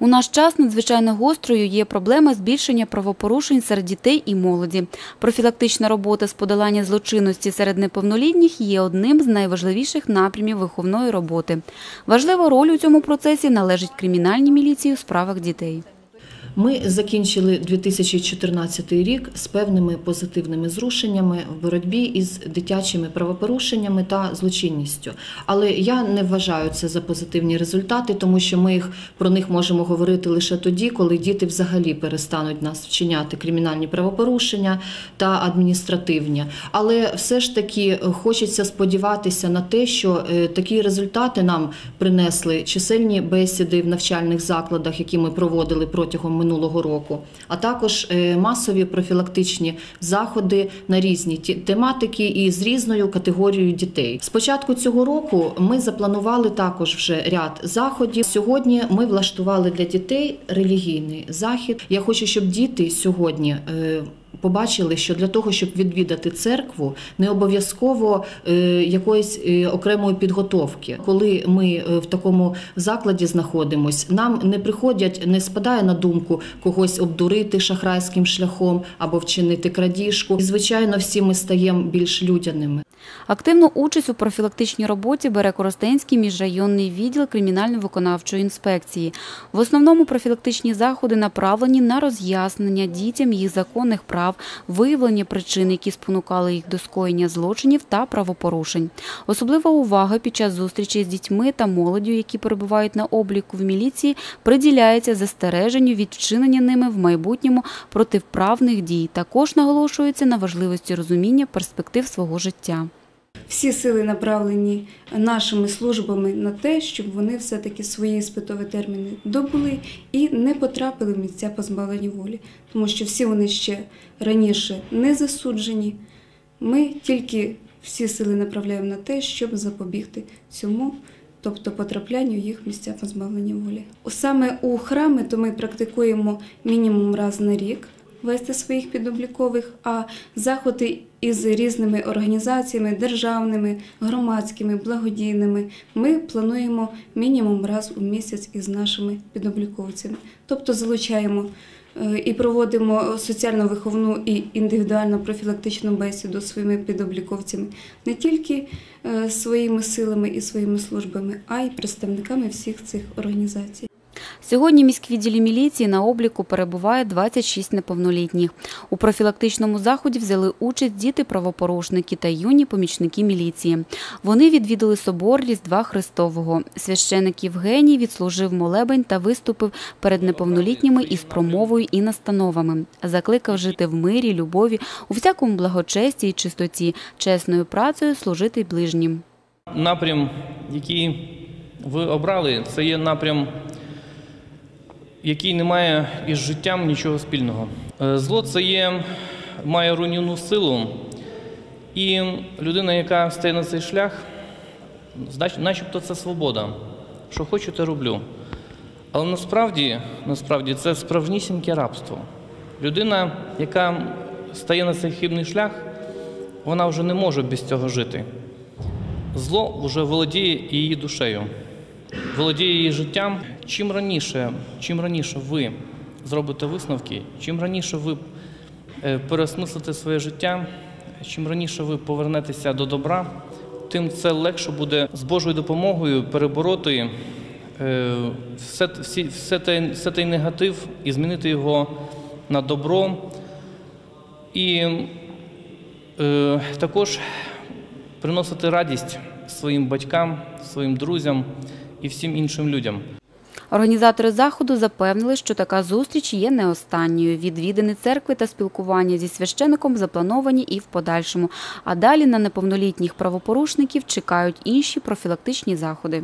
У наш час надзвичайно гострою є проблема збільшення правопорушень серед дітей і молоді. Профілактична робота з подолання злочинності серед неповнолітніх є одним з найважливіших напрямів виховної роботи. Важлива роль у цьому процесі належить кримінальній міліції у справах дітей. Ми закінчили 2014 рік з певними позитивними зрушеннями в боротьбі із дитячими правопорушеннями та злочинністю. Але я не вважаю це за позитивні результати, тому що ми їх про них можемо говорити лише тоді, коли діти взагалі перестануть нас вчиняти кримінальні правопорушення та адміністративні. Але все ж таки хочеться сподіватися на те, що е, такі результати нам принесли чисельні бесіди в навчальних закладах, які ми проводили протягом минулого року, а також е, масові профілактичні заходи на різні тематики і з різною категорією дітей. З початку цього року ми запланували також вже ряд заходів. Сьогодні ми влаштували для дітей релігійний захід. Я хочу, щоб діти сьогодні. Побачили, що для того, щоб відвідати церкву, не обов'язково е, якоїсь е, окремої підготовки. Коли ми е, в такому закладі знаходимось, нам не приходять, не спадає на думку когось обдурити шахрайським шляхом або вчинити крадіжку. І, звичайно, всі ми стаємо більш людяними. Активну участь у профілактичній роботі бере Коростенський міжрайонний відділ кримінально-виконавчої інспекції. В основному профілактичні заходи направлені на роз'яснення дітям їх законних прав, виявлення причин, які спонукали їх до скоєння злочинів та правопорушень. Особлива увага під час зустрічі з дітьми та молоддю, які перебувають на обліку в міліції, приділяється застереженню від вчинення ними в майбутньому протиправних дій. Також наголошується на важливості розуміння перспектив свого життя. Всі сили направлені нашими службами на те, щоб вони все-таки свої іспитові терміни добули і не потрапили в місця позбавлення волі, тому що всі вони ще раніше не засуджені. Ми тільки всі сили направляємо на те, щоб запобігти цьому, тобто потраплянню їх в місця позбавлення волі. Саме у храми то ми практикуємо мінімум раз на рік вести своїх підоблікових, а заходи із різними організаціями, державними, громадськими, благодійними ми плануємо мінімум раз у місяць із нашими підобліковцями. Тобто залучаємо е, і проводимо соціально-виховну і індивідуально профілактичну бесіду своїми підобліковцями не тільки е, своїми силами і своїми службами, а й представниками всіх цих організацій. Сьогодні міськвідділі міліції на обліку перебуває 26 неповнолітніх. У профілактичному заході взяли участь діти-правопорушники та юні помічники міліції. Вони відвідали собор Різдва Христового. Священик Євгеній відслужив молебень та виступив перед неповнолітніми із промовою і настановами. Закликав жити в мирі, любові, у всякому благочесті і чистоті, чесною працею служити ближнім. Напрям, який ви обрали, це є напрям, який не має із життям нічого спільного. Е, Зло це є, має руйнівну силу, і людина, яка стає на цей шлях, начебто це свобода. Що хочу, те роблю. Але насправді, насправді це справжнісіньке рабство. Людина, яка стає на цей хибний шлях, вона вже не може без цього жити. Зло вже володіє її душею, володіє її життям. Чим раніше, чим раніше ви зробите висновки, чим раніше ви е, переосмислите своє життя, чим раніше ви повернетеся до добра, тим це легше буде з Божою допомогою перебороти е, все, всі, все, той, все той негатив і змінити його на добро. І е, також приносити радість своїм батькам, своїм друзям і всім іншим людям. Організатори заходу запевнили, що така зустріч є не останньою. Відвідини церкви та спілкування зі священиком заплановані і в подальшому. А далі на неповнолітніх правопорушників чекають інші профілактичні заходи.